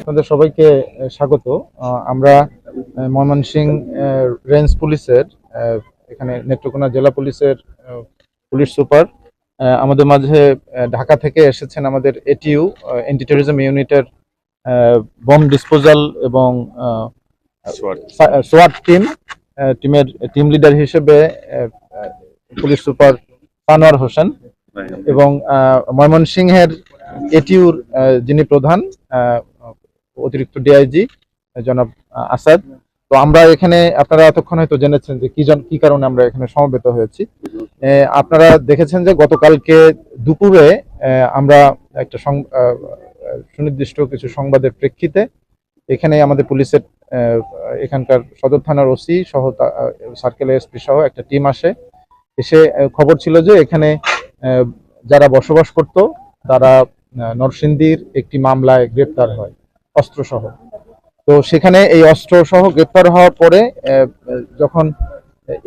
আপনাদের সবাইকে স্বাগত। আমরা আহ, ময়মনসিংহ রেঞ্জ পুলিশের এখানে নেত্রকোনা জেলা পুলিশের পুলিশ সুপার। আহ, আমাদের মাঝে ঢাকা থেকে এসেছেন আমাদের এটিইউ অ্যান্টি টেরিজম ইউনিটের বম ডিসপোজাল এবং সোয়াট টিম টিমের টিম লিডার হিসেবে পুলিশ সুপার সানোয়ার হোসেন। এবং আহ, ময়মনসিংহের এটিউর যিনি প্রধান অতিরিক্ত ডিআইজি জনাব আসাদ। তো আমরা এখানে আপনারা এতক্ষণ হয়তো জেনেছেন যে কি জন কি কারণে আমরা এখানে সমবেত হয়েছি। আপনারা দেখেছেন যে গতকালকে দুপুরে আমরা একটা সুনির্দিষ্ট কিছু সংবাদের প্রেক্ষিতে এখানে আমাদের পুলিশের এখানকার সদর থানার ওসি সহ সার্কেল এসপি সহ একটা টিম আসে। এসে খবর ছিল যে এখানে যারা বসবাস করত, তারা নরসিংদীর একটি মামলায় গ্রেপ্তার হয়, অস্ত্রসহ। তো সেখানে এই অস্ত্রসহ গ্রেপ্তার হওয়ার পরে যখন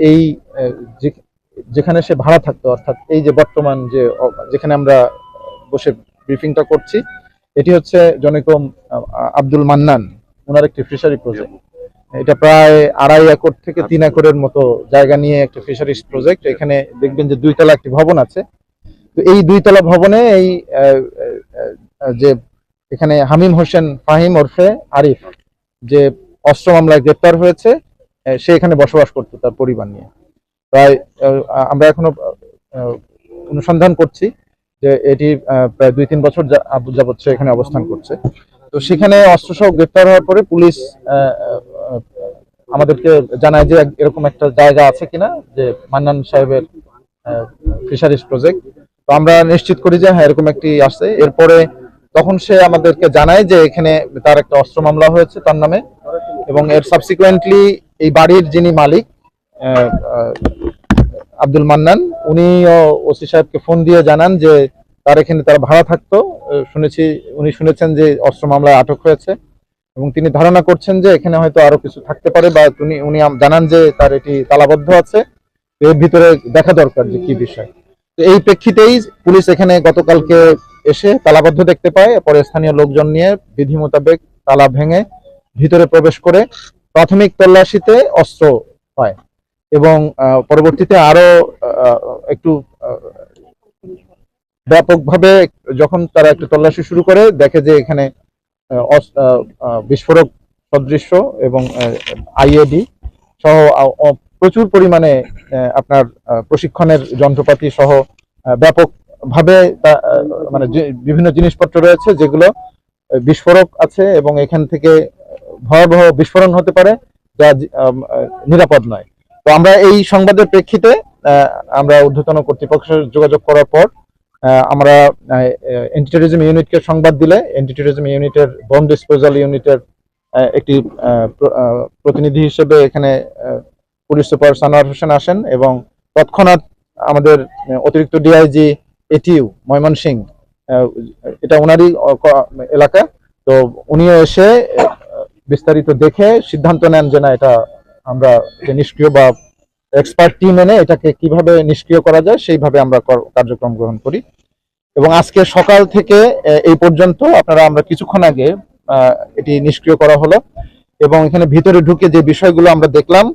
এই যেখানে সে ভাড়া থাকতো, অর্থাৎ এই যে বর্তমান যে যেখানে আমরা বসে ব্রিফিংটা করছি, এটি হচ্ছে জনকম আব্দুল মান্নান। ওনার একটি ফিশারি প্রজেক্ট এটা প্রায় আড়াই একর থেকে তিন একরের মতো জায়গা নিয়ে একটা ফিশারিজ প্রজেক্ট এখানে দেখবেন যে দুইতলা একটি ভবন আছে। তো এই দুইতলা ভবনে এই যে এখানে হামিম হোসেন, ফাহিম ওরফে আরিফ যে অস্ত্র মামলায় গ্রেপ্তার হয়েছে সে এখানে বসবাস করতো তার পরিবার নিয়ে। প্রায় আমরা এখনও অনুসন্ধান করছি যে এটি প্রায় দুই তিন বছর যাবৎ সে এখানে অবস্থান করছে। তো সেখানে অস্ত্রসহ গ্রেপ্তার হওয়ার পরে পুলিশ আমাদেরকে জানায় যে এরকম একটা জায়গা আছে কিনা, যে মান্নান সাহেবের ফিশারিজ প্রজেক্ট। তো আমরা নিশ্চিত করি যে হ্যাঁ এরকম একটি আসছে। এরপরে তখন সে আমাদেরকে জানায় যে, এখানে তার একটা অস্ত্র মামলা হয়েছে তার নামে এবং এর সাবসিকুয়েন্টলি এই বাড়ির যিনি মালিক আব্দুল মান্নান, উনিও ওসি সাহেবকে ফোন দিয়ে জানান যে, তার এখানে তার ভাড়া থাকতো। শুনেছি, উনি শুনেছেন যে, অস্ত্র মামলায় আটক হয়েছে এবং তিনি ধারণা করছেন যে, এখানে হয়তো আরও কিছু থাকতে পারে বা উনি উনি জানান যে, তার এটি তালাবদ্ধ আছে। এর ভিতরে দেখা দরকার যে কি বিষয়। এই প্রেক্ষিতেই পুলিশ এখানে গতকালকে এসে তালাবদ্ধ দেখতে পায়, পরে স্থানীয় লোকজন নিয়ে বিধি মোতাবেক তালা ভেঙে ভিতরে প্রবেশ করে প্রাথমিক তল্লাশিতে অস্ত্র হয় এবং পরবর্তীতে আরও একটু ব্যাপকভাবে যখন তারা একটু তল্লাশি শুরু করে, দেখে যে এখানে বিস্ফোরক সদৃশ্য এবং আইএডি সহ প্রচুর পরিমাণে আপনার প্রশিক্ষণের যন্ত্রপাতি সহ ব্যাপকভাবে মানে বিভিন্ন জিনিসপত্র রয়েছে যেগুলো বিস্ফোরক আছে এবং এখান থেকে ভয়াবহ বিস্ফোরণ হতে পারে, যা নিরাপদ নয়। তো আমরা এই সংবাদের প্রেক্ষিতে আমরা ঊর্ধ্বতন কর্তৃপক্ষের যোগাযোগ করার পর আমরা অ্যান্টি টেরিজম ইউনিটকে সংবাদ দিলে অ্যান্টি ইউনিটের বম ডিসপোজাল ইউনিটের একটি প্রতিনিধি হিসেবে এখানে পুলিশ সুপার সানোয়ার হোসেন আসেন এবং তৎক্ষণাৎ আমাদের অতিরিক্ত ডিআইজি এটিইউ ময়মনসিং এটা ওনারই এলাকা। তো উনিও এসে বিস্তারিত দেখে সিদ্ধান্ত নেন যে না, এটা আমরা নিষ্ক্রিয় বা এক্সপার্ট টিম এনে এটাকে কীভাবে নিষ্ক্রিয় করা যায়, সেইভাবে আমরা কর- কার্যক্রম গ্রহণ করি। এবং আজকে সকাল থেকে এই পর্যন্ত আপনারা, আমরা কিছুক্ষণ আগে এটি নিষ্ক্রিয় করা হলো। এবং এখানে ভিতরে ঢুকে যে বিষয়গুলো আমরা দেখলাম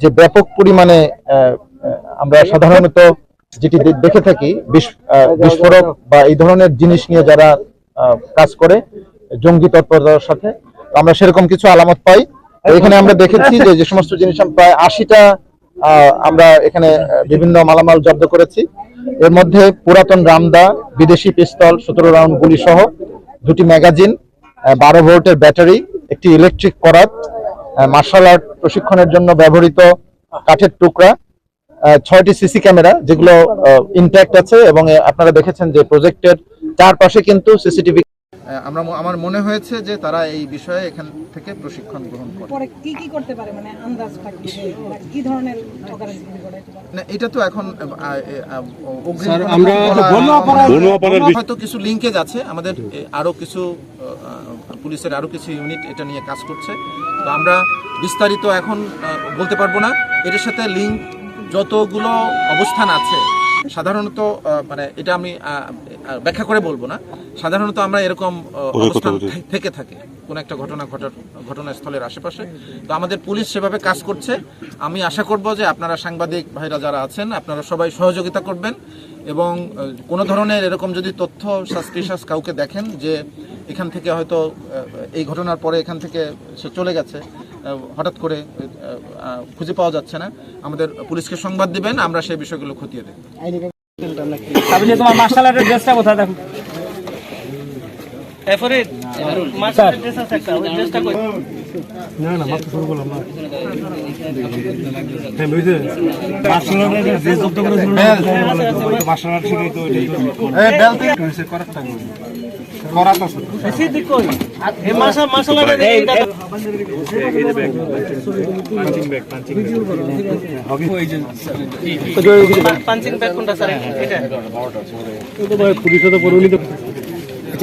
যে ব্যাপক পরিমাণে আমরা সাধারণত যেটি দেখে থাকি বিস্ফোরক বা এই ধরনের জিনিস নিয়ে যারা কাজ করে, জঙ্গি তৎপরতার সাথে, আমরা সেরকম কিছু আলামত পাই। এখানে আমরা দেখেছি যে যে সমস্ত জিনিস প্রায় আশিটা আমরা এখানে বিভিন্ন মালামাল জব্দ করেছি। এর মধ্যে পুরাতন রামদা, বিদেশি পিস্তল, সতেরো রাউন্ড গুলি সহ দুটি ম্যাগাজিন বারো ভোল্টের ব্যাটারি, একটি ইলেকট্রিক করাত মার্শাল আর্ট প্রশিক্ষণের জন্য ব্যবহৃত কাঠের টুকরা ছয়টি সিসি ক্যামেরা যেগুলো ইনট্যাক্ট আছে এবং আপনারা দেখেছেন যে প্রজেক্টের চারপাশে কিন্তু সিসিটিভি আমরা আমার মনে হয়েছে যে তারা এই বিষয়ে এখান থেকে প্রশিক্ষণ গ্রহণ করে। পরে কি কি করতে পারে? মানে আন্দাজ থাকবে কি ধরনের ঠকামি করে না এটা তো এখন স্যার, আমরা তো বন্য অপরাধ- বন্য অপরাধ হয়তো কিছু লিঙ্কেজ আছে। আমাদের আরও কিছু পুলিশের আরও কিছু ইউনিট এটা নিয়ে কাজ করছে। তো আমরা বিস্তারিত এখন বলতে পারব না। এটার সাথে লিঙ্ক যতগুলো অবস্থান আছে সাধারণত আহ, মানে এটা আমি ব্যাখ্যা করে বলব না। সাধারণত আমরা এরকম অবস্থান থেকে থাকি কোন একটা ঘটনা ঘটার ঘটনাস্থলের আশেপাশে। তো আমাদের পুলিশ সেভাবে কাজ করছে। আমি আশা করব যে আপনারা সাংবাদিক ভাইরা যারা আছেন আপনারা সবাই সহযোগিতা করবেন এবং কোনো ধরনের এরকম যদি তথ্য সাসপিশাস কাউকে দেখেন যে এখান থেকে হয়তো এই ঘটনার পরে এখান থেকে সে চলে গেছে হঠাৎ করে খুঁজে পাওয়া যাচ্ছে না আমাদের পুলিশকে সংবাদ দিবেন আমরা সেই বিষয়গুলো খতিয়ে দেখব। যে তোমার মার্শাল আর্টের ড্রেসটা কোথায় দেখো? মার্শাল আর্টের ড্রেস আছে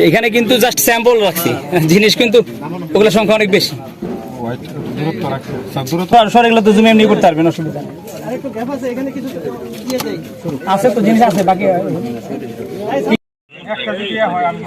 এখানে কিন্তু জাস্ট স্যাম্পল রাখছি। জিনিস কিন্তু ওগুলো সংখ্যা অনেক বেশি। সর এগুলো তো জুম এমনি করতে পারবেন অসুবিধা নেই। আরেকটু গ্যাপ আছে এখানে কিছু দিয়ে হয় বাকি